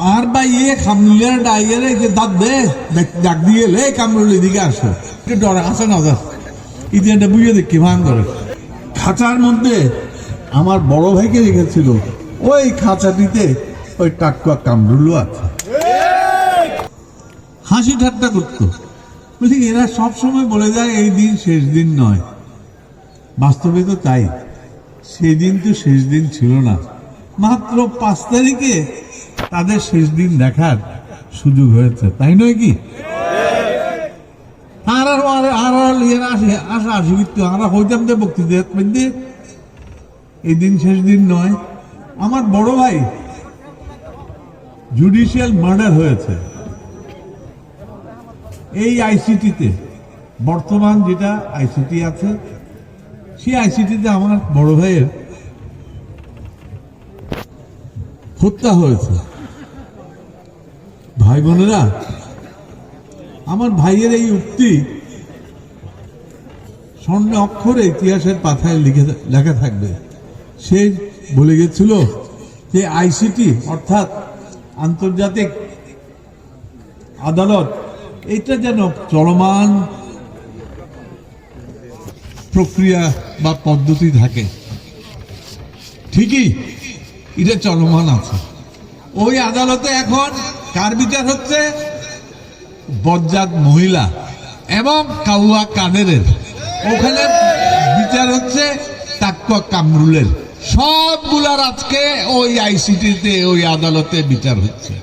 আর বা ইয়ে খামলিয়ার ডাইয়ারে যে দাঁত দে ডাক দিয়ে লে কামরুল এদিকে আসো। একটু ডরে আসে না ওদের ইতিহাসটা বুঝে দেখি ভান করে খাঁচার মধ্যে আমার বড় ভাইকে রেখেছিল। ওই খাঁচাটিতে ওই টাটকা কামরুলও আছে। হাসি ঠাট্টা করতো। বলছি, এরা সব সময় বলে যায়, এই দিন শেষ দিন নয়। বাস্তবে তো তাই। সেদিন তো শেষ দিন ছিল না। মাত্র পাঁচ তারিখে তাদের শেষ দিন দেখার সুযোগ হয়েছে, তাই নয় কি? ইয়ে শেষ দিন নয়। আমার বড় ভাই জুডিশিয়াল মার্ডার হয়েছে। এই আইসিটিতে বর্তমান যেটা আইসিটি আছে, সেই আইসিটিতে আমার বড় ভাইয়ের হত্যা হয়েছে। ভাই বোনেরা, আমার ভাইয়ের এই উক্তি স্বর্ণ অক্ষরে ইতিহাসের পাথায় লিখে লেখা থাকবে। সে বলে গেছিল যে আইসিটি অর্থাৎ আন্তর্জাতিক আদালত, এটা যেন চলমান প্রক্রিয়া বা পদ্ধতি থাকে। ঠিকই এটা চলমান আছে। ওই আদালতে এখন কার বিচার হচ্ছে? বজ্জাত মহিলা এবং কাউয়া কাদেরের। ওখানে বিচার হচ্ছে তাকুয়া কামরুলের। সবগুলার আজকে ওই আইসিটিতে, ওই আদালতে বিচার হচ্ছে।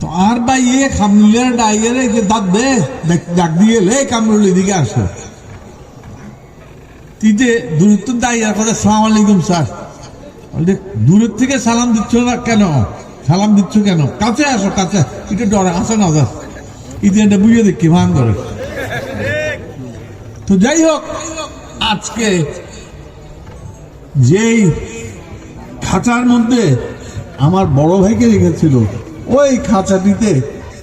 তো আর বা ইয়ে খামলিয়ার ডাইয়ারে যে দাঁত দে ডাক দিয়ে লে কামরুল এদিকে আসো। যে দূরত্ব দাইয়ার কথা, সালাম আলাইকুম, স্যার। দূরের থেকে সালাম দিচ্ছ না কেন? সালাম দিচ্ছ কেন? কাছে আসো, কাছে। একটু ডরে, আসে না ওদের ইতিহাসটা বুঝে দেখি, ভান করে। তো যাই হোক, আজকে যেই খাঁচার মধ্যে আমার বড় ভাইকে রেখেছিল, ওই খাঁচাটিতে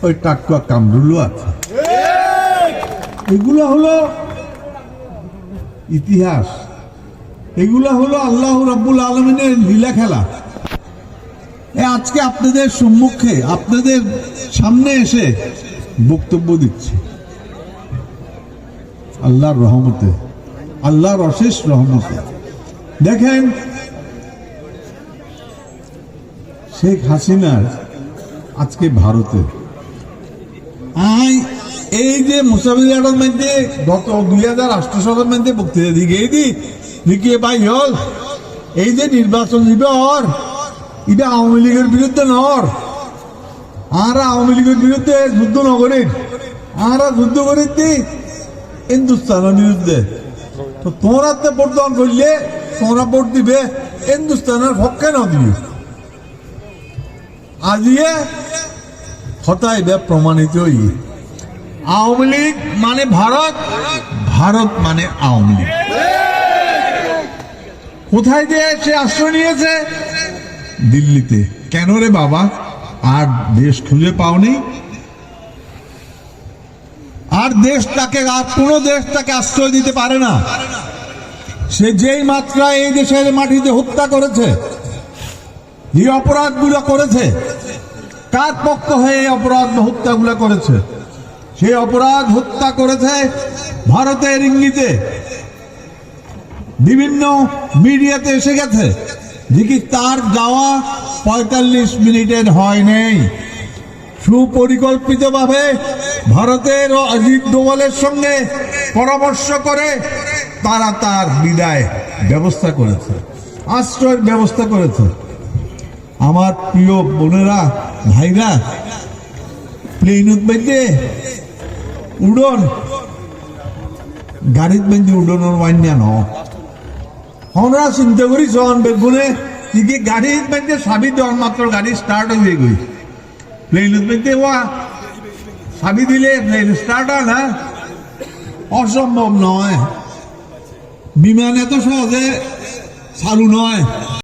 ওই টাটকা কামরুলও আছে। এগুলো হলো ইতিহাস। এগুলো হলো আল্লাহ রাব্বুল আলমিনের লীলা খেলা। আজকে আপনাদের সম্মুখে, আপনাদের সামনে এসে বক্তব্য দিচ্ছি। আল্লাহর রহমতে, আল্লাহর অশেষ রহমতে। দেখেন, শেখ হাসিনার আজকে ভারতে। আই, এই যে মুসাফির মধ্যে গত দুই হাজার আঠারো সালের মধ্যে বক্তৃতা দিকে এই দি লিখিয়ে পাই হল। এই যে নির্বাচন দিবে অর এটা আওয়ামী লীগের বিরুদ্ধে নর আর আওয়ামী লীগের বিরুদ্ধে যুদ্ধ নগরীর আর যুদ্ধ হিন্দুস্তানের বিরুদ্ধে। তো তোমরা তো ভোট দান করলে, তোমরা ভোট দিবে, হিন্দুস্তানের পক্ষে ন দিবে? আজিয়ে হতাই বে প্রমাণিত আওয়ামী লীগ মানে ভারত ভারত মানে আওয়ামী লীগ। কোথায় যে সে আশ্রয় নিয়েছে? দিল্লিতে। কেন রে বাবা? আর দেশ খুঁজে পাওনি? আর দেশ তাকে, আর কোনো দেশ তাকে আশ্রয় দিতে পারে না। সে যেই মাত্রায় এই দেশের মাটিতে হত্যা করেছে যে অপরাধগুলো করেছে কার পক্ষ হয়ে এই অপরাধ হত্যাগুলো করেছে। সেই অপরাধ হত্যা করেছে ভারতের ইঙ্গিতে। বিভিন্ন মিডিয়াতে এসে গেছে যে কি তার যাওয়া পঁয়তাল্লিশ মিনিটের হয় নেই। সুপরিকল্পিতভাবে ভারতের ও অজিত দোভালের সঙ্গে পরামর্শ করে তারা তার বিদায় ব্যবস্থা করেছে, আশ্রয়ের ব্যবস্থা করেছে। আমার প্রিয় বোনেরা, ভাইরা, প্লেন উঠবে উড়ন। গাড়িত বেঞ্চি উড়নের মান্য ন আমরা চিন্তা করি চন বেগুনে কি গাড়ি মধ্যে সাবি দেওয়ার মাত্র গাড়ি স্টার্ট হয়ে গই। প্লেনের মধ্যে ওয়া সাবি দিলে প্লেন স্টার্ট হয় না। অসম্ভব নয়। বিমান এত সহজে চালু নয়।